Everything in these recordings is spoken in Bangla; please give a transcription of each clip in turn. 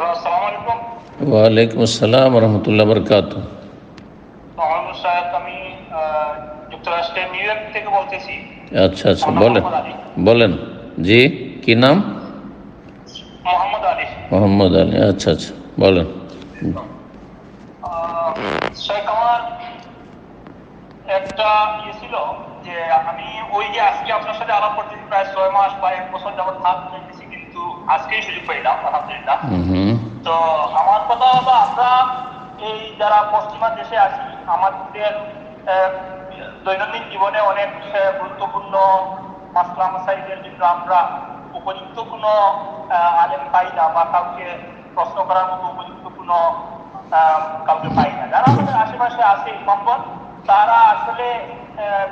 হ্যালো আসসালামু আলাইকুম ওয়ালাইকুম আসসালাম রহমতুল্লাহ বরকাত মোহাম্মদ সাহেব আমি আহ, যুক্তরাষ্ট্রের নিউ ইয়র্ক থেকে বলতেছি আচ্ছা আচ্ছা বলেন বলেন জি কি নাম মোহাম্মদ আলী মোহাম্মদ আলী আচ্ছা আচ্ছা বলেন আহ, শেখ আমার একটা ইয়ে ছিল যে আমি ওই যে আজকে আপনার সাথে আলাপ করতেছি প্রায় ছয় মাস বা এক বছর যাবত হাত করতেছি কিন্তু আজকেই সুযোগ পাইলাম আলহামদুলিল্লাহ। হুম হুম তো আমার কথা হলো আমরা এই যারা পশ্চিমা দেশে আছি আমাদের দৈনন্দিন জীবনে অনেক গুরুত্বপূর্ণ মাসলা মাসাইলের জন্য আমরা উপযুক্ত কোনো আলেম পাই না বা কাউকে প্রশ্ন করার মতো উপযুক্ত কোনো কাউকে পাই না। যারা আমাদের আশেপাশে আছে ইমামগণ তারা আসলে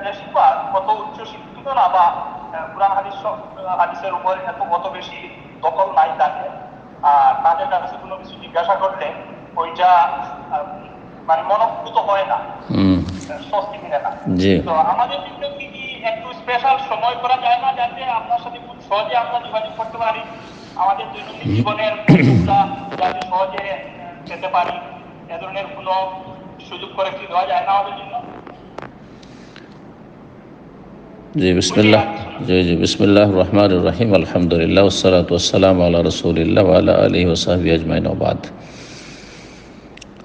বেশিরভাগ কত উচ্চ শিক্ষিত না বা কোরআন হাদিস হাদিসের উপরে এত কত বেশি দখল নাই তাদের আর তাদের কাছে কোনো কিছু জিজ্ঞাসা করলে ওইটা মানে মনোভূত হয় না। স্বস্তি মিলে না। তো আমাদের জন্য কি কি একটু স্পেশাল সময় করা যায় না যাতে আপনার সাথে খুব সহজে আমরা যোগাযোগ করতে পারি? আমাদের দৈনন্দিন জীবনের যাতে সহজে পেতে পারি। এ ধরনের কোনো সুযোগ করে কি দেওয়া যায় না আমাদের জন্য জি বিসমিল্লাহ। জি জি বিসমিল্লাহ রহমান রহিম। আলহামদুলিল্লাহ ওসালাত ওসালাম আল্লাহ রসুলিল্লাহ আল্লাহ আলী ওসাহাবি আজমাইন ওবাদ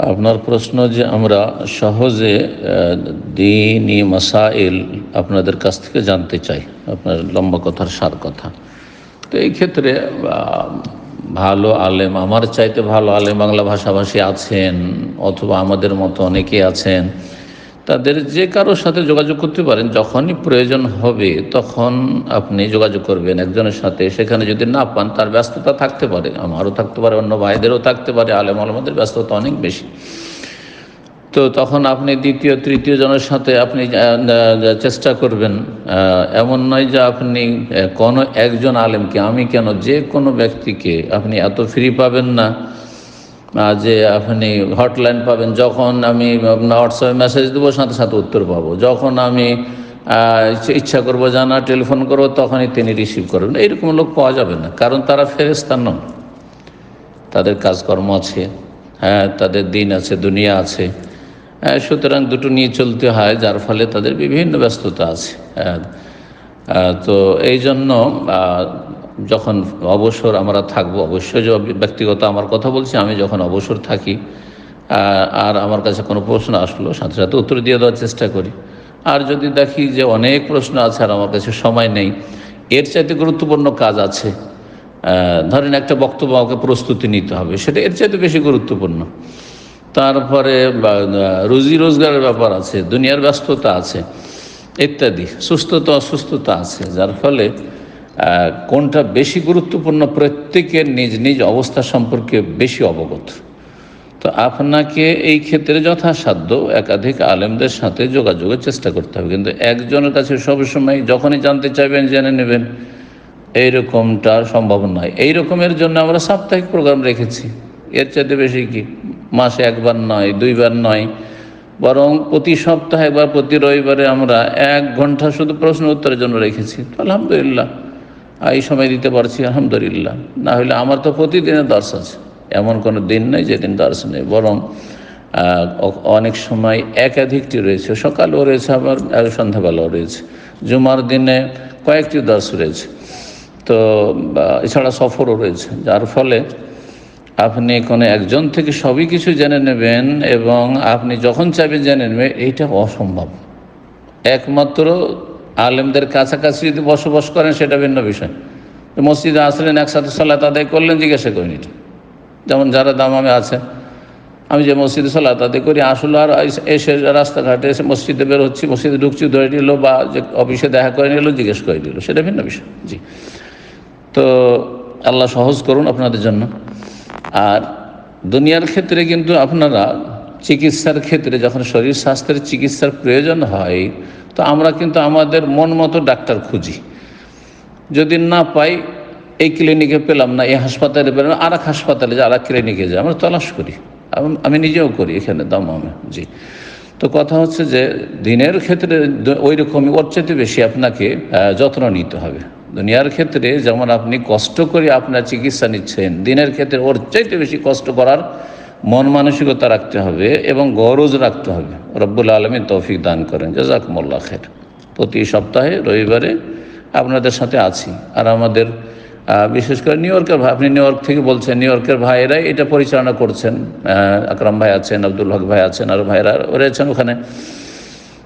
আপনার প্রশ্ন যে আমরা সহজে আহ, দিনী মাসাইল আপনাদের কাছ থেকে জানতে চাই আপনার লম্বা কথার সার কথা। তো এই ক্ষেত্রে ভালো আলেম আমার চাইতে ভালো আলেম বাংলা ভাষাভাষী আছেন অথবা আমাদের মতো অনেকে আছেন তাদের যে কারোর সাথে যোগাযোগ করতে পারেন, যখনই প্রয়োজন হবে তখন আপনি যোগাযোগ করবেন একজনের সাথে। সেখানে যদি না পান, তার ব্যস্ততা থাকতে পারে, আমারও থাকতে পারে, অন্য ভাইদেরও থাকতে পারে, আলেম আলমাদের ব্যস্ততা অনেক বেশি। তো তখন আপনি দ্বিতীয়, তৃতীয় জনের সাথে আপনি চেষ্টা করবেন এমন নয় যে আপনি কোনো একজন আলেমকে, আমি কেন যে কোনো ব্যক্তিকে আপনি এত ফ্রি পাবেন না। যে আপনি হটলাইন পাবেন যখন আমি হোয়াটসঅ্যাপে মেসেজ দেবো সাথে সাথে উত্তর পাবো। যখন আমি ইচ্ছা- করব জানা টেলিফোন করব তখনই তিনি রিসিভ করবেন। এইরকম লোক পাওয়া যাবে না কারণ তারা ফেরেস্তার নন। তাদের কাজকর্ম আছে হ্যাঁ তাদের দিন আছে দুনিয়া আছে। হ্যাঁ, সুতরাং দুটো নিয়ে চলতে হয় যার ফলে তাদের বিভিন্ন ব্যস্ততা আছে হ্যাঁ, তো এই জন্য যখন অবসর আমরা থাকব, অবশ্যই যে ব্যক্তিগত আমার কথা বলছি, আমি যখন অবসর থাকি আর আমার কাছে কোনো প্রশ্ন আসলো, সাথে সাথে উত্তর দিয়ে দেওয়ার চেষ্টা করি। আর যদি দেখি যে অনেক প্রশ্ন আছে আর আমার কাছে সময় নেই, এর চাইতে গুরুত্বপূর্ণ কাজ আছে ধরেন একটা বক্তব্য আমাকে প্রস্তুতি নিতে হবে, সেটা এর চাইতে বেশি গুরুত্বপূর্ণ। তারপরে রুজি রোজগারের ব্যাপার আছে, দুনিয়ার ব্যস্ততা আছে, ইত্যাদি, সুস্থতা অসুস্থতা আছে, যার ফলে কোনটা বেশি গুরুত্বপূর্ণ প্রত্যেকের নিজ নিজ অবস্থা সম্পর্কে বেশি অবগত। তো আপনাকে এই ক্ষেত্রে যথাসাধ্য একাধিক আলেমদের সাথে যোগাযোগের চেষ্টা করতে হবে। কিন্তু একজনের কাছে সবসময় যখনই জানতে চাইবেন, জেনে নেবেন, এইরকমটা সম্ভব নয়। এই রকমের জন্য আমরা সাপ্তাহিক প্রোগ্রাম রেখেছি। এর চাইতে বেশি কি? মাসে একবার নয়, দুইবার নয়। বরং প্রতি সপ্তাহে বা প্রতি রবিবারে আমরা এক ঘণ্টা শুধু প্রশ্ন উত্তরের জন্য রেখেছি। আলহামদুলিল্লাহ। এই সময় দিতে পারছি, আলহামদুলিল্লাহ। না হলে আমার তো প্রতিদিনের দর্শ আছে। এমন কোনো দিন নেই যেদিন দর্শ নেই। বরং অনেক সময় একাধিকটি রয়েছে। সকালও রয়েছে, আবার সন্ধ্যাবেলাও রয়েছে। জুমার দিনে কয়েকটি দর্শ রয়েছে। তো এছাড়া সফরও রয়েছে। যার ফলে আপনি কোনো একজন থেকে সবই কিছু জেনে নেবেন এবং আপনি যখন চাইবেন জেনে নেবেন, এইটা অসম্ভব। একমাত্র আলেমদের কাছাকাছি যদি বসবাস করেন, সেটা ভিন্ন বিষয়। মসজিদে আসলেন, একসাথে সালাত আদায় করলেন, জিজ্ঞাসা করেন যেমন যারা দামামে আছে আমি যে মসজিদে সালাত আদায় করি, আসলে আর এসে রাস্তাঘাটে এসে মসজিদে বের হচ্ছি, মসজিদে ঢুকছি ধরে নিল বা যে অফিসে দেখা করে নিল, জিজ্ঞেস করে নিল। সেটা ভিন্ন বিষয়। জি। তো আল্লাহ সহজ করুন আপনাদের জন্য। আর দুনিয়ার ক্ষেত্রে কিন্তু আপনারা চিকিৎসার ক্ষেত্রে যখন শরীর স্বাস্থ্যের চিকিৎসার প্রয়োজন হয় তো আমরা কিন্তু আমাদের মন মতো ডাক্তার খুঁজি। যদি না পাই, এই ক্লিনিকে পেলাম না, এই হাসপাতালে পেলাম আর এক হাসপাতালে যে আর এক ক্লিনিকে যাই, আমরা তলাশ করি। আম- নিজেও করি এখানে দমামে, জি। তো কথা হচ্ছে যে, দিনের ক্ষেত্রে ওই রকমই ওর চাইতে বেশি আপনাকে যত্ন নিতে হবে। দুনিয়ার ক্ষেত্রে যেমন আপনি কষ্ট করে আপনার চিকিৎসা নিচ্ছেন, দিনের ক্ষেত্রে ওর চাইতে বেশি কষ্ট করার মন মানসিকতা রাখতে হবে এবং গরজ রাখতে হবে। রব্বুল আলমী তৌফিক দান করেন। জাজাকুমুল্লাহ খের প্রতি সপ্তাহে রবিবারে আপনাদের সাথে আছি। আর আমাদের বিশেষ করে নিউ ইয়র্কের ভাই আপনি নিউ ইয়র্ক থেকে বলছেন, নিউ ইয়র্কের ভাইয়েরাই এটা পরিচালনা করছেন। আকরাম ভাই আছেন, আব্দুল হক ভাই আছেন, আর ভাইয়েরা রয়েছেন ওখানে।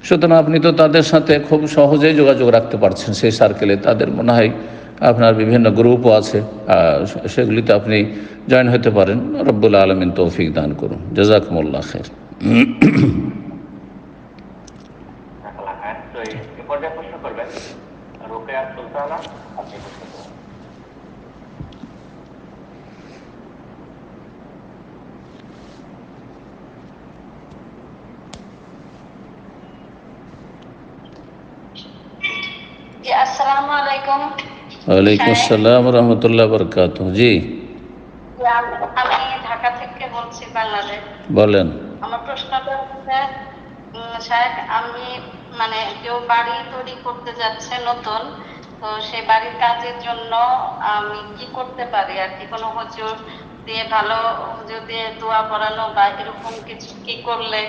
সুতরাং আপনি তো তাদের সাথে খুব সহজেই যোগাযোগ রাখতে পারছেন সেই সার্কেলে তাদের মনে হয় আপনার বিভিন্ন গ্রুপও আছে সেগুলিতে আপনি জয়েন হতে পারেন। রব্বুল আলমিন তৌফিক দান করুন। জাজাকুমুল্লাহ খের আসসালামু আলাইকুম ওয়ালাইকুম আসসালাম রহমতুল্লাহ বরকাত জি। আমি ঢাকা থেকে বলছি বাংলাদেশ। বলেন। আমার প্রশ্নটা হচ্ছে সাহেব আমি মানে কেউ বাড়ি তৈরি করতে যাচ্ছে নতুন তো সেই বাড়ির কাজের জন্য আমি কি করতে পারি? আর কি কোনো হুজুর দিয়ে ভালো হুজুর দিয়ে দোয়া পড়ানো বা এরকম কিছু কি করলে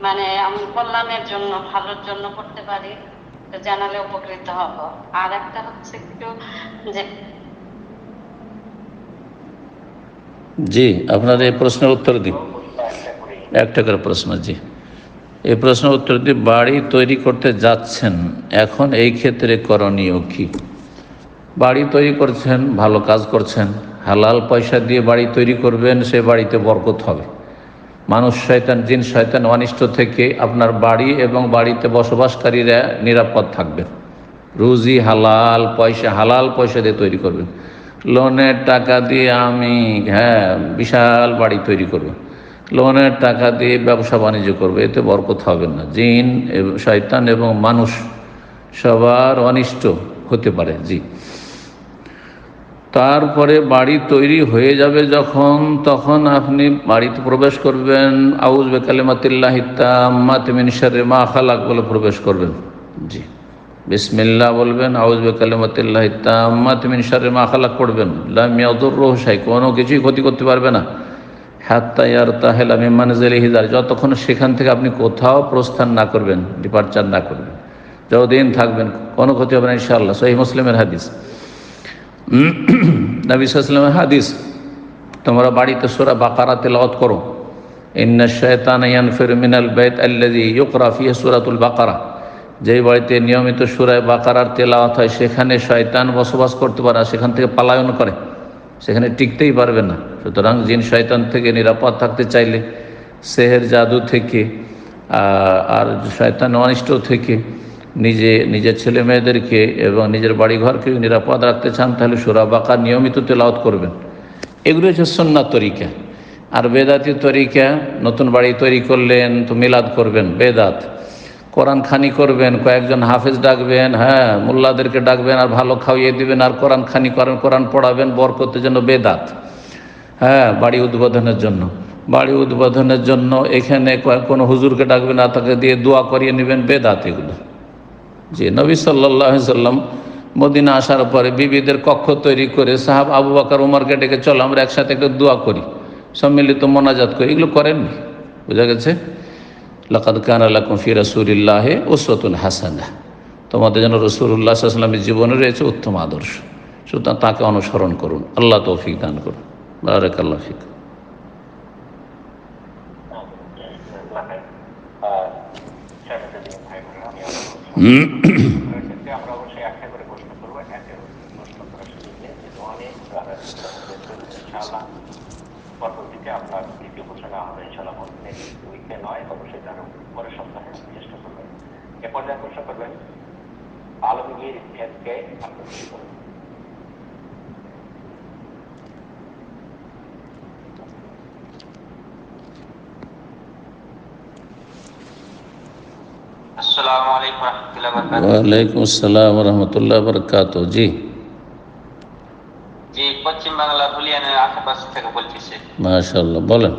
মানে আমি কল্যাণের জন্য ভালোর জন্য করতে পারি? জানালে উপকৃত হব। আর একটা হচ্ছে একটু যে জি, আপনার এই প্রশ্নের উত্তর দিন একটা করে প্রশ্ন, জি। এই প্রশ্নের উত্তর দিয়ে বাড়ি তৈরি করতে যাচ্ছেন, এখন এই ক্ষেত্রে করণীয় কি? বাড়ি তৈরি করছেন, ভালো কাজ করছেন, হালাল পয়সা দিয়ে বাড়ি তৈরি করবেন, সে বাড়িতে বরকত হবে। মানুষ শয়তান, জিন, শয়তান অনিষ্ট থেকে আপনার বাড়ি এবং বাড়িতে বসবাসকারীরা নিরাপদ থাকবেন রুজি হালাল পয়সা হালাল পয়সা দিয়ে তৈরি করবেন। লোনের টাকা দিয়ে আমি হ্যাঁ বিশাল বাড়ি তৈরি করব। লোনের টাকা দিয়ে ব্যবসা বাণিজ্য করবে, এতে বরকত হবে না। জিন শয়তান এবং মানুষ সবার অনিষ্ট হতে পারে, জি। তারপরে বাড়ি তৈরি হয়ে যাবে যখন, তখন আপনি বাড়িতে প্রবেশ করবেন। আউজ বেকালেমাতিল্লাহ ইত্তামিন শারে মা খালাক বলে প্রবেশ করবেন। জি। বিসমিল্লাহ বলবেন আউজ বেকালেমাতিল্লাহ ইত্তামিন শারে মা খালাক পড়বেন। লামিয়াদুর রোহসাই কোনো কিছুই ক্ষতি করতে পারবে না। হাত্তা ইয়ার তাহেল আমি মানজেলি হিদার যতক্ষণ সেখান থেকে আপনি কোথাও প্রস্থান না করবেন, ডিপার্চার না করবেন, যতদিন থাকবেন, কোনো ক্ষতি হবে না ইনশাআল্লাহ। সহি মুসলিমের হাদিস। নবী হাদিস, তোমরা বাড়িতে সোরা বাকারা তেলাওয়াত করো। ইন্না শয়তান ইউকরা ফিহি বাকারা। যেই বাড়িতে নিয়মিত সুরায় বাকারার তেলাওয়াত হয়, সেখানে শয়তান বসবাস করতে পারে সেখান থেকে পালায়ন করে। সেখানে টিকতেই পারবে না। সুতরাং জিন শয়তান থেকে নিরাপদ থাকতে চাইলে, সেহের জাদু থেকে আর শয়তান অনিষ্ট থেকে নিজে, নিজের ছেলে মেয়েদেরকে এবং নিজের বাড়িঘরকে নিরাপদ রাখতে চান, তাহলে সুরা বাকার নিয়মিত তেলাওয়াত করবেন। এগুলো হচ্ছে সন্ন্যাত তরিকা। আর বেদাতি তরিকা, নতুন বাড়ি তৈরি করলেন তো মিলাদ করবেন, বেদাত। কোরআন খানি করবেন, কয়েকজন হাফেজ ডাকবেন হ্যাঁ মোল্লাদেরকে ডাকবেন, আর ভালো খাওয়িয়ে দিবেন, আর কোরআন খানি করেন, কোরআন পড়াবেন, বরকতের জন্য বেদাত। হ্যাঁ বাড়ি উদ্বোধনের জন্য। বাড়ি উদ্বোধনের জন্য এখানে কোনো হুজুরকে ডাকবেন, আর তাকে দিয়ে দোয়া করিয়ে নেবেন, বেদাত এগুলো। জি নবী সাল্লাহ সাল্লাম মদিনা আসার পরে বিবিদের কক্ষ তৈরি করে সাহাব আবু বাকার, উমারকে ডেকে, চলো, আমরা একসাথে একটা দোয়া করি, সম্মিলিত মোনাজাত করি। এগুলো করেননি, বোঝা গেছে? লাকাদ কান আলাকুম ফি রাসূলিল্লাহি উসওয়াতুন হাসানাহ। তোমাদের যেন রসুল্লাহ সাল্লামের জীবনে রয়েছে উত্তম আদর্শ। সুতরাং তাকে অনুসরণ করুন, আল্লাহ তৌফিক দান করুন। বারাকাল্লাহ ফিক ভাই বোনেরা, আমি আবার বলছি। ক্ষেত্রে আমরা অবশ্যই একটা করে প্রশ্ন করব একটা প্রশ্ন করার সুযোগ নেই যেহেতু অনেক ইনশাআল্লাহ পরবর্তীতে আপনার দ্বিতীয় প্রশ্ন নেওয়া হবে ইনশাআল্লাহ নেক্সট উইকে নয় অবশ্যই তার পরের সপ্তাহে চেষ্টা করবেন এ পর্যায়ে প্রশ্ন করবেন আলমগীর এসকে আপনি শুরু করুন আসসালামু আলাইকুম রহমতুল্লাহ বরকাত ওয়ালাইকুম আসসালাম রহমতুল্লাহ বরকাত জি। জি পশ্চিম বাংলা হুলিয়ানের আশেপাশ থেকে বলতেছি। মাশাল্লাহ বলেন।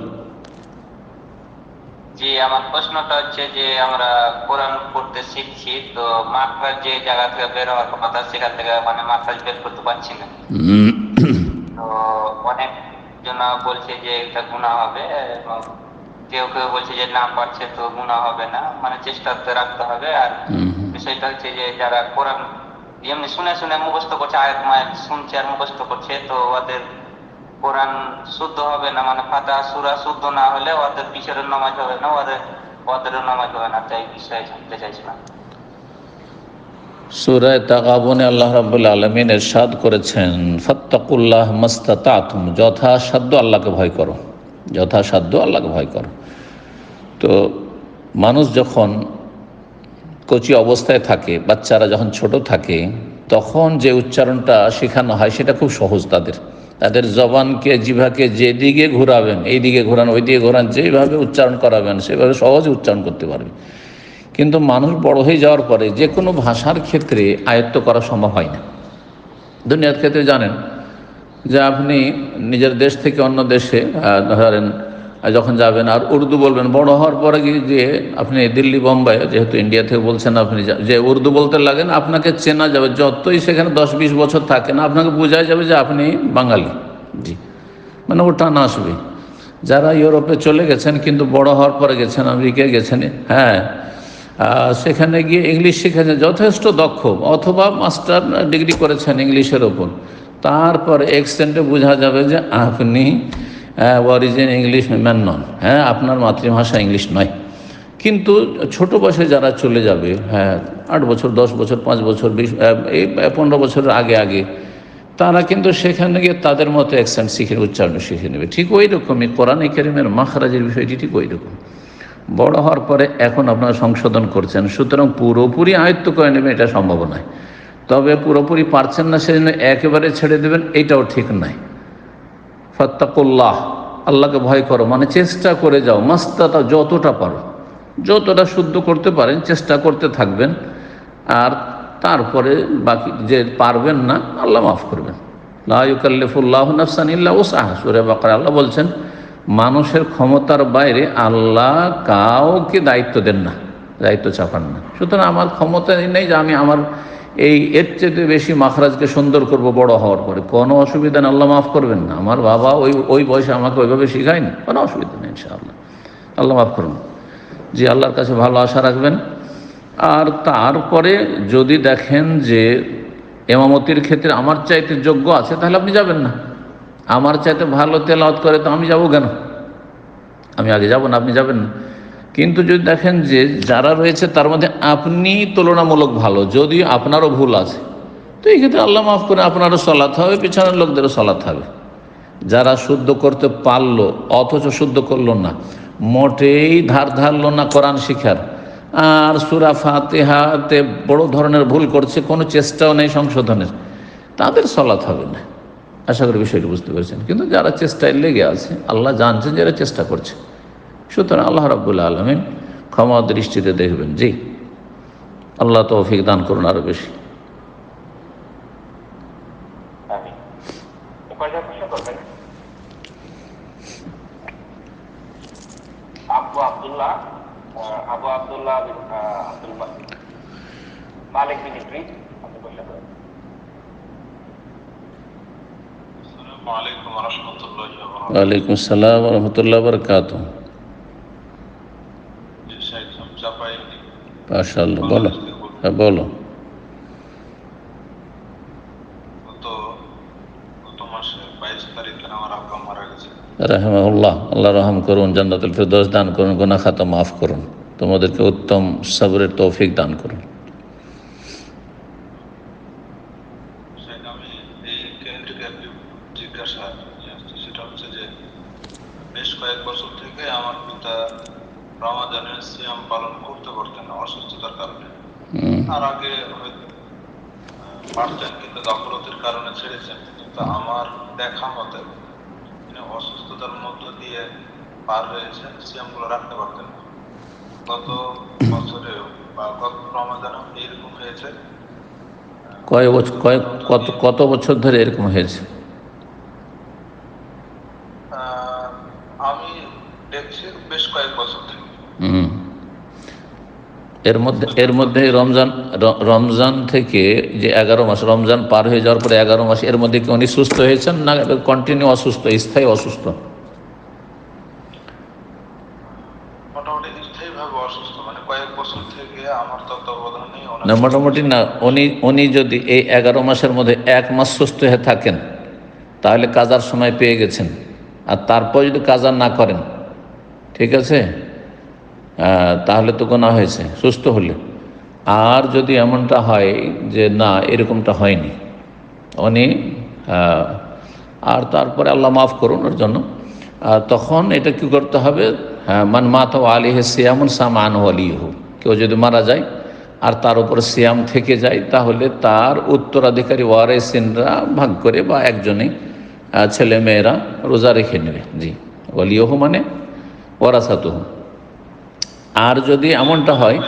জি আমার প্রশ্নটা হচ্ছে যে আমরা কোরআন পড়তে শিখছি তো মাখরাজ যে জায়গা থেকে বের হওয়ার কথা সেখান থেকে মানে মাখরাজ বের করতে পারছি না। তো অনেক জন বলছে যে এটা গুণা হবে এবং কেউ কেউ বলছে যে না পারছে তো গুণা হবে না মানে চেষ্টা তো রাখতে হবে। আর বিষয়টা হচ্ছে যে যারা কোরআন এমনি শুনে শুনে মুখস্থ করছে আয়াত মায়াত শুনছে আর মুখস্থ করছে তো ওদের কোরআন শুদ্ধ হবে না মানে ফাতা সুরা শুদ্ধ না হলে ওদের পিছনের নামাজ হবে না ওদের ওদেরও নামাজ হবে না তাই বিষয়ে জানতে চাইছিলাম। সুরায় তাকাবনে আল্লাহ রাবুল আলমিন এরশাদ করেছেন ফত্তাকুল্লাহ মস্তাতুম যথাসাধ্য আল্লাহকে ভয় করো। যথাসাধ্য আল্লাহকে ভয় করো। তো মানুষ যখন কচি অবস্থায় থাকে, বাচ্চারা যখন ছোট থাকে, তখন যে উচ্চারণটা শেখানো হয় সেটা খুব সহজ তাদের। তাদের জবানকে, জিভাকে যেদিকে ঘোরাবেন এই দিকে ঘোরান ওই দিকে ঘোরান, যেভাবে উচ্চারণ করাবেন, সেভাবে সহজে উচ্চারণ করতে পারবে। কিন্তু মানুষ বড় হয়ে যাওয়ার পরে যে কোনো ভাষার ক্ষেত্রে আয়ত্ত করা সম্ভব হয় না। দুনিয়ার ক্ষেত্রে জানেন যে আপনি নিজের দেশ থেকে অন্য দেশে ধরেন যখন যাবেন আর উর্দু বলবেন বড় হওয়ার পরে গিয়ে যে আপনি দিল্লি বোম্বাই যেহেতু ইন্ডিয়া থেকে বলছেন আপনি যে উর্দু বলতে লাগেন আপনাকে চেনা যাবে যতই সেখানে দশ বিশ বছর থাকেন আপনাকে বোঝা যাবে যে আপনি বাঙালি। জি। মানে ও টান আসবে। যারা ইউরোপে চলে গেছেন কিন্তু বড় হওয়ার পরে গেছেন আমেরিকায় গেছেন হ্যাঁ সেখানে গিয়ে ইংলিশ শিখেছেন যথেষ্ট দক্ষ অথবা মাস্টার ডিগ্রি করেছেন ইংলিশের ওপর। তারপর এক্সটেন্টে বোঝা যাবে যে আপনি অরিজিন ইংলিশ ম্যান নন। হ্যাঁ আপনার মাতৃভাষা ইংলিশ নয়। কিন্তু ছোট বয়সে যারা চলে যাবে হ্যাঁ আট বছর, দশ বছর, পাঁচ বছর, বিশ এই পনেরো বছরের আগে আগে, তারা কিন্তু সেখানে গিয়ে তাদের মতো অ্যাকসেন্ট শিখে, উচ্চারণ শিখে নেবে। ঠিক ওই রকমই কোরআন করিমের মাখরাজের বিষয়টি ঠিক ওই রকম। বড় হওয়ার পরে এখন আপনারা সংশোধন করছেন, সুতরাং পুরোপুরি আয়ত্ত করে নেবে এটা সম্ভব নয়। তবে পুরোপুরি পারছেন না, সেজন্য একেবারে ছেড়ে দেবেন, এটাও ঠিক নাই। ফত্তাকুল্লাহ, আল্লাহকে ভয় করো মানে চেষ্টা করে যাও মাস্তাটা যতটা পারো, যতটা শুদ্ধ করতে পারেন, চেষ্টা করতে থাকবেন, আর তারপরে বাকি যে পারবেন না, আল্লাহ মাফ করবেন। লাউকাল্লিফুল্লাহ নাফসান ইল্লা ওসাহ সুরে বাকার, আল্লাহ বলছেন, মানুষের ক্ষমতার বাইরে আল্লাহ কাউকে দায়িত্ব দেন না, দায়িত্ব চাপান না। সুতরাং আমার ক্ষমতা নেই যে আমি আমার এই এর চেয়ে বেশি মাখরাজকে সুন্দর করব বড় হওয়ার পরে। কোনো অসুবিধা নেই, আল্লাহ মাফ করবেন না। আমার বাবা ওই ওই বয়সে আমাকে ওইভাবে শেখায়নি। কোনো অসুবিধা নেই, ইনশাআল্লাহ। আল্লাহ মাফ করুন। জি, আল্লাহর কাছে ভালো আশা রাখবেন। আর তারপরে যদি দেখেন যে এমামতির ক্ষেত্রে আমার চাইতে যোগ্য আছে, তাহলে আপনি যাবেন না। আমার চাইতে ভালো তেলাওয়াত করে তো আমি যাব কেন? আমি আগে যাব না, আপনি যাবেন না। কিন্তু যদি দেখেন যে যারা রয়েছে, তার মধ্যে আপনি তুলনামূলক ভালো, যদিও আপনারও ভুল আছে। তো এই ক্ষেত্রে আল্লাহ মাফ করে, আপনারও সলাতে হবে, পিছনের লোকদেরও সলাতে হবে। যারা শুদ্ধ করতে পারল, অথচ শুদ্ধ করল না, মোটেই ধার ধারলো না কোরআন শিখার। আর সুরা ফাতেহাতে বড় ধরনের ভুল করছে, কোনো চেষ্টাও নেই সংশোধনের। তাদের সলাৎ হবে না। আশা করি বিষয়টি বুঝতে পেরেছেন। কিন্তু যারা চেষ্টায় লেগে আছে, আল্লাহ জানছেন যারা চেষ্টা করছে। সুতরাং আল্লাহ রাবুল্লাহ আলমিন ক্ষমা দৃষ্টিতে দেখবেন জি আল্লাহ তৌফিক দান করুন আরও বেশি। আমি কয়টা প্রশ্ন করবেন আবু আব্দুল্লাহ আহ, আবু মাশাআল্লাহ বলো। হ্যাঁ বলো। রাহমাহুল্লাহ আল্লাহ রহম করুন জান্নাতুল ফেরদৌস দান করুন গুনাহ খাতা মাফ করুন। তোমাদেরকে উত্তম সবরের তৌফিক দান করুন শেখ আমি এই কেন্দ্রিক একটি জিজ্ঞাসা নিয়ে আসছি সেটা হচ্ছে যে বেশ কয়েক বছর থেকে আমার পিতা রমাদানের সিয়াম পালন করতে পারতেন না অসুস্থতার কারণে হুম, তার আগে হয়তো আহ, পারতেন কিন্তু গাফলতের কারণে ছেড়েছেন কিন্তু আমার দেখা মতে তিনি অসুস্থতার মধ্য দিয়ে পার হয়েছেন সিয়ামগুলো রাখতে পারতেন না গত বছরেও বা গত রমাদানেও এইরকম হয়েছে? কয় বছর কত কত বছর ধরে এরকম হয়েছে? আমি দেখছি বেশ কয়েক বছর থেকে। এর মধ্যে এর মধ্যে রমজান রমজান থেকে যে এগারো মাস রমজান পার হয়ে যাওয়ার পরে এগারো মাস এর মধ্যে কি উনি সুস্থ হয়েছেন না কন্টিনিউ অসুস্থ স্থায়ী অসুস্থ মোটামুটি স্থায়ীভাবে অসুস্থ মানে কয়েক বছর থেকে আমার তত্ত্বাবধানে ওনার না মোটামুটি না উনি উনি যদি এই এগারো মাসের মধ্যে এক মাস সুস্থ হয়ে থাকেন তাহলে কাজার সময় পেয়ে গেছেন। আর তারপর যদি কাজা না করেন ঠিক আছে? তাহলে তো গোনা হয়েছে সুস্থ হলে। আর যদি এমনটা হয় যে না এরকমটা হয়নি উনি আর তারপরে আল্লাহ মাফ করুন ওর জন্য তখন এটা কি করতে হবে? হ্যাঁ, মান মাতা হেসে এমন সামান আলিহু কেউ যদি মারা যায় আর তার উপর সিয়াম থেকে যায়, তাহলে তার উত্তরাধিকারী ওয়ারেসিনরা ভাগ করে বা একজনে ছেলে মেয়েরা রোজা রেখে নেবে। জি ওয়ালিহু মানে ওয়ারাসাতুহু। আর যদি এমনটা হয়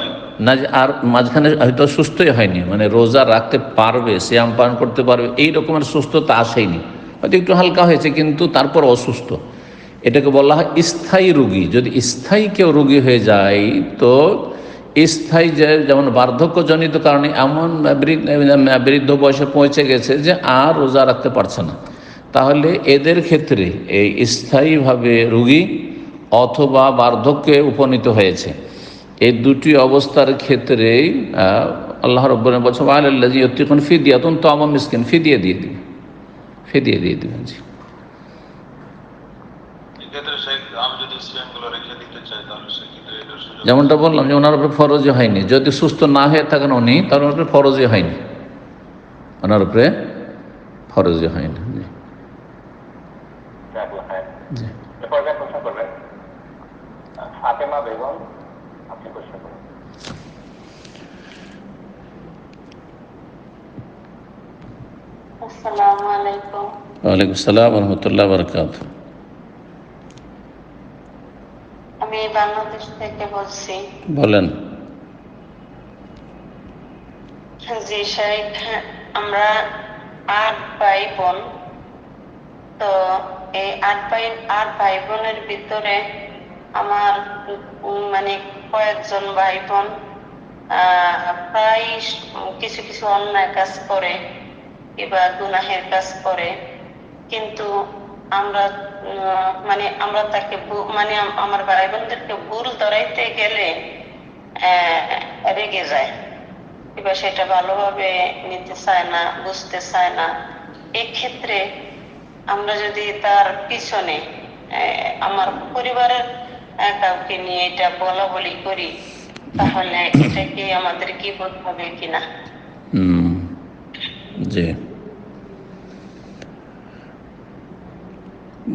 না যে আর মাঝখানে হয়তো সুস্থই হয়নি মানে রোজা রাখতে পারবে শ্যাম পালন করতে পারবে, এই রকমের সুস্থতা আসেনি হয়তো একটু হালকা হয়েছে, কিন্তু তারপর অসুস্থ। এটাকে বলা হয় স্থায়ী রুগী। যদি স্থায়ী কেউ রুগী হয়ে যায়, তো স্থায়ী যে যেমন বার্ধক্যজনিত কারণে এমন বৃদ্ধ বয়সে পৌঁছে গেছে যে আর রোজা রাখতে পারছে না। তাহলে এদের ক্ষেত্রে এই স্থায়ীভাবে রুগী অথবা বার্ধক্যে উপনীত হয়েছে। এই দুটি অবস্থার ক্ষেত্রে আল্লাহ রব্বর বলছে আল্লাহ যখন ফি দিয়া তখন তো আমার মিসকিন ফি দিয়ে দিয়ে দিবে ফি দিয়ে দিয়ে দিবেন জি সিয়ামগুলো রেখে দিতে চাই তাহলে সেক্ষেত্রে এটার সুযোগ যেমনটা বললাম যে ওনার উপরে ফরজই হয়নি। যদি সুস্থ না হয়ে থাকেন উনি তার উপরে ফরজই হয়নি। ওনার উপরে ফরজই হয়নি। জি। জাজাকুল্লাহ খায়ের। জি। এ পর্যায়ে প্রশ্ন করবেন ফাতেমা বেগম আপনি প্রশ্ন করুন আসসালামু আলাইকুম ওয়ালাইকুম সালাম রহমতুল্লাহ বরকাত আমি বাংলাদেশ থেকে বলছি। বলেন। জি শেখ আমরা আট ভাই বোন। তো এই আট ভাই আট ভাই বোনের ভিতরে আমার মানে কয়েকজন ভাই বোন প্রায় কিছু কিছু অন্যায় কাজ করে কিংবা গুনাহের কাজ করে। কিন্তু আমরা মানে আমরা তাকে মানে আমার ভাই বোনদেরকে ভুল ধরাইতে গেলে রেগে যায়। এবার সেটা ভালোভাবে নিতে চায় না, বুঝতে চায় না। এক্ষেত্রে আমরা যদি তার পিছনে আমার পরিবারের কাউকে নিয়ে এটা বলা বলি করি, তাহলে এটা কি আমাদের কি হবে কিনা? জি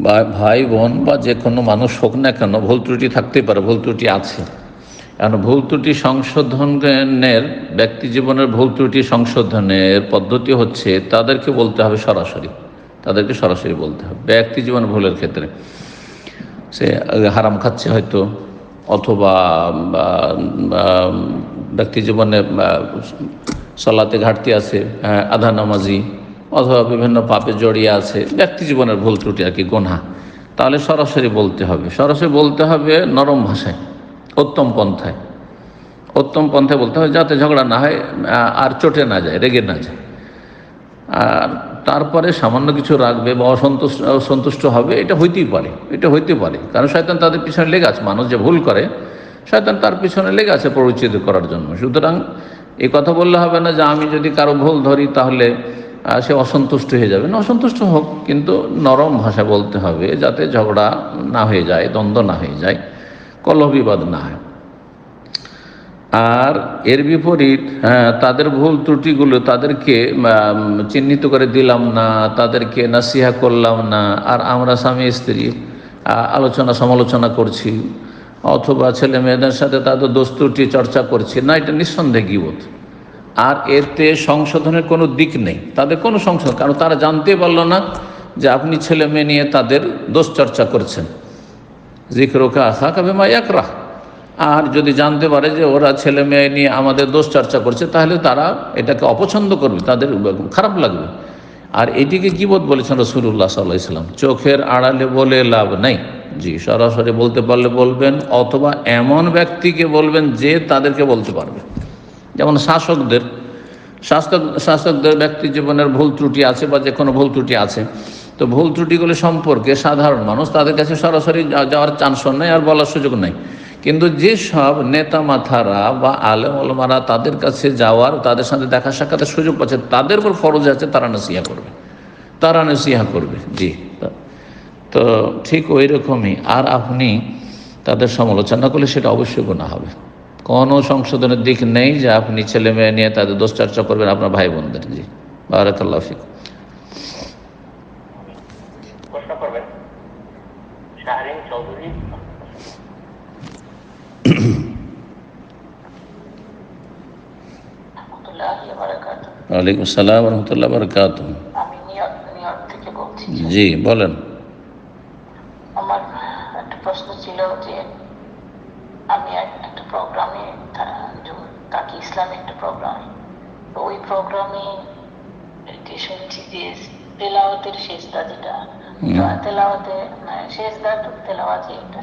বা ভাই বোন বা যে কোনো মানুষ হোক না কেন ভুল ত্রুটি থাকতেই পারে ভুল ত্রুটি আছে। কারণ ভুল ত্রুটি সংশোধনের ব্যক্তি জীবনের ভুল ত্রুটি সংশোধনের পদ্ধতি হচ্ছে তাদেরকে বলতে হবে সরাসরি। তাদেরকে সরাসরি বলতে হবে ব্যক্তি জীবন ভুলের ক্ষেত্রে। সে হারাম খাচ্ছে হয়তো অথবা ব্যক্তি জীবনে সলাতে ঘাটতি আছে হ্যাঁ, আধা নামাজি অথবা বিভিন্ন পাপে জড়িয়ে আছে, ব্যক্তি জীবনের ভুল ত্রুটি আর কি গোনা তাহলে সরাসরি বলতে হবে। সরাসরি বলতে হবে নরম ভাষায়, উত্তম পন্থায়। উত্তম পন্থায় বলতে হবে যাতে ঝগড়া না হয় আর চটে না যায়, রেগে না যায়। আর তারপরে সামান্য কিছু রাখবে বা অসন্তুষ্ট অসন্তুষ্ট হবে, এটা হইতেই পারে, এটা হইতে পারে। কারণ শয়তান তাদের পিছনে লেগে আছে, মানুষ যে ভুল করে, শয়তান তার পিছনে লেগে আছে পরিচিত করার জন্য। সুতরাং এই কথা বললে হবে না যে আমি যদি কারও ভুল ধরি তাহলে সে অসন্তুষ্ট হয়ে যাবে। না অসন্তুষ্ট হোক কিন্তু নরম ভাষা বলতে হবে যাতে ঝগড়া না হয়ে যায় দ্বন্দ্ব না হয়ে যায় কলহ বিবাদ না হয়। আর এর বিপরীত হ্যাঁ, তাদের ভুল ত্রুটিগুলো তাদেরকে চিহ্নিত করে দিলাম না তাদেরকে নাসিহা করলাম না আর আমরা স্বামী স্ত্রী আলোচনা সমালোচনা করছি অথবা ছেলে মেয়েদের সাথে তাদের দোষ ত্রুটি চর্চা করছি না এটা নিঃসন্দেহে গিবত। আর এতে সংশোধনের কোনো দিক নেই। তাদের কোনো সংশোধন, কারণ তারা জানতে পারল না যে আপনি ছেলে মেয়ে নিয়ে তাদের দোষ চর্চা করছেন। জিক্রোকা আখা কবে মা একরাহ আর যদি জানতে পারে যে ওরা ছেলে মেয়ে নিয়ে আমাদের দোষ চর্চা করছে, তাহলে তারা এটাকে অপছন্দ করবে, তাদের খারাপ লাগবে। আর এটিকে কি বোধ বলেছেন রসুল্লাহ সাল্লাহ ইসলাম চোখের আড়ালে বলে লাভ নাই। জি, সরাসরি বলতে পারলে বলবেন, অথবা এমন ব্যক্তিকে বলবেন যে তাদেরকে বলতে পারবে। যেমন শাসকদের, শাসক, শাসকদের ব্যক্তি জীবনের ভুল ত্রুটি আছে বা যে কোনো ভুল ত্রুটি আছে, তো ভুল ত্রুটিগুলি সম্পর্কে সাধারণ মানুষ তাদের কাছে সরাসরি যাওয়ার চান্স নেই আর বলার সুযোগ নেই। কিন্তু যেসব নেতা মাথারা বা আলেম আলমারা তাদের কাছে যাওয়ার, তাদের সাথে দেখা সাক্ষাতের সুযোগ পাচ্ছে, তাদের উপর ফরজ আছে, তারা নসিহা করবে। তারা নসিহা করবে, জি। তো ঠিক ওই রকমই। আর আপনি তাদের সমালোচনা করলে সেটা অবশ্যই গুণা হবে। সংশোধনের দিক নেই যে আপনি ছেলে মেয়ে নিয়ে তাদের দোষ চর্চা করবেন আপনার ভাই বোনদের। জি। বারাকাল্লাহ ফিক ওয়ালাইকুম আসসালাম রহমতুল্লাহ বারকাত আমি নিউ ইয়র্ক থেকে বলছি। জি বলেন আমার একটা প্রশ্ন ছিল যে আমি এক- একটা প্রোগ্রামে তাকে ইসলামী একটা প্রোগ্রামে তো ওই প্রোগ্রামে এটি শুনছি যে তেলাওয়াতের শেষদা যেটা তো তেলাওয়াতে মানে তো যে এটা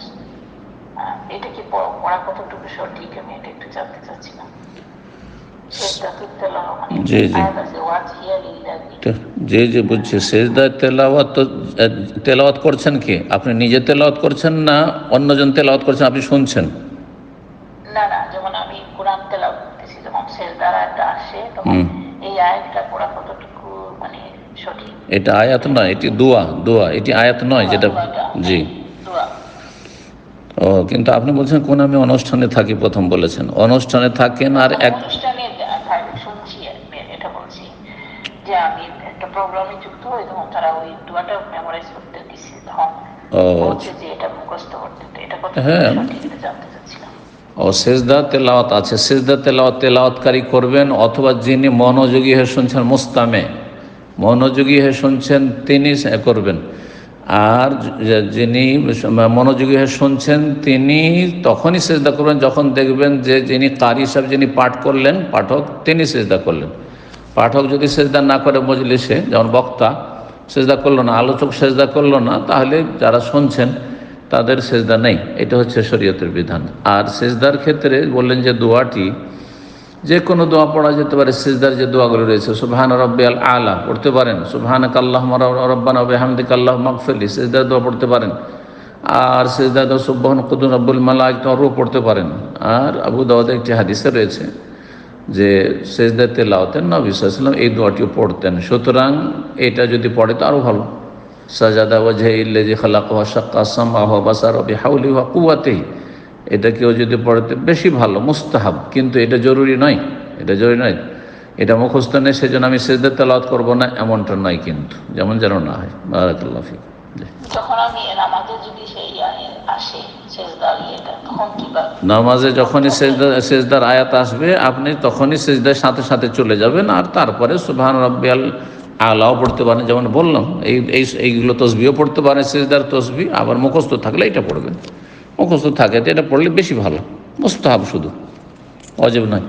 এটা কি পড়া কতটুকু সঠিক? আমি এটা একটু জানতে চাচ্ছিলাম। মানে জি, জি। যে যে বুঝছে। তেলাওয়াত তেলাওয়াত করছেন কি? আপনি নিজে তেলাওয়াত করছেন না অন্যজন তেলাওয়াত করছেন? আপনি শুনছেন? না না যেমন আমি কোরআন তেলাও করতেছি যখন শেষ দ্বারাটা আসে তখন এই আয়াতটা পড়া কতটুকু মানে সঠিক? এটা আয়াত নয় এটি দোয়া দোয়া। এটি আয়াত নয় যেটা জি। ও কিন্তু আপনি বলছেন কোন আমি অনুষ্ঠানে থাকি প্রথম বলেছেন। অনুষ্ঠানে থাকেন আর এক কত হ্যাঁ। ও সেজদা তেলাওয়াত আছে। সেজদা তেলাওয়াত তেলাওয়াতকারী করবেন অথবা যিনি মনোযোগী হয়ে শুনছেন মোস্তামে। মনোযোগী হয়ে শুনছেন তিনি করবেন। আর যিনি মনোযোগী হয়ে শুনছেন, তিনি তখনই সেজদা করবেন, যখন দেখবেন যে যিনি কারি সাহেব যিনি পাঠ করলেন, পাঠক, তিনি সেজদা করলেন। পাঠক যদি সেজদা না করে মজলিসে, যেমন বক্তা, সেজদা করল না, আলোচক সেজদা করল না, তাহলে যারা শুনছেন, তাদের সেজদা নেই। এটা হচ্ছে শরীয়তের বিধান। আর সেজদার ক্ষেত্রে বললেন যে দোয়াটি যে কোনো দোয়া পড়া যেতে পারে, সিজদার যে দোয়াগুলো রয়েছে, সুবহান রব্বি আল আলা পড়তে পারেন সুবহান কাল্লাহ রব্বান হামদিক আল্লাহ মকফলি সিজদার দোয়া পড়তে পারেন। আর সেজদার দোয়া সুবহান কুদুর রব্বুল মালাক রু পড়তে পারেন। আর আবু দাওয়াতে একটি হাদিসে রয়েছে যে, সেজদা তেলাওতেন নবী সাল্লাম এই দোয়াটিও পড়তেন। সুতরাং এটা যদি পড়ে তো আরও ভালো। সাজাদা ওয়াজহে ইল্লেজি খালাক হওয়া সাক্কা সাম্মা হওয়া বাসার হওয়া কুয়াতেই এটা কেউ যদি পড়তে বেশি ভালো মুস্তাহাব কিন্তু এটা জরুরি নয় এটা জরুরি নয়। এটা মুখস্থ নেই সেজন্য আমি সেজদা তেলাওয়াত করব না এমনটা নয় কিন্তু যেমন যেন না হয়। বারাকাল্লাহ ফিক। নামাজে যখনই সেজদা সেজদার আয়াত আসবে আপনি তখনই সেজদার সাথে সাথে চলে যাবেন আর তারপরে সুবহান রব্বিয়াল আলাও পড়তে পারেন যেমন বললাম এই এই এইগুলো তসবিও পড়তে পারেন সেজদার তসবি আবার মুখস্থ থাকলে এটা পড়বেন। মুখস্থ থাকে তো এটা পড়লে বেশি ভালো। মুস্তাহাব শুধু। অজেব নয়।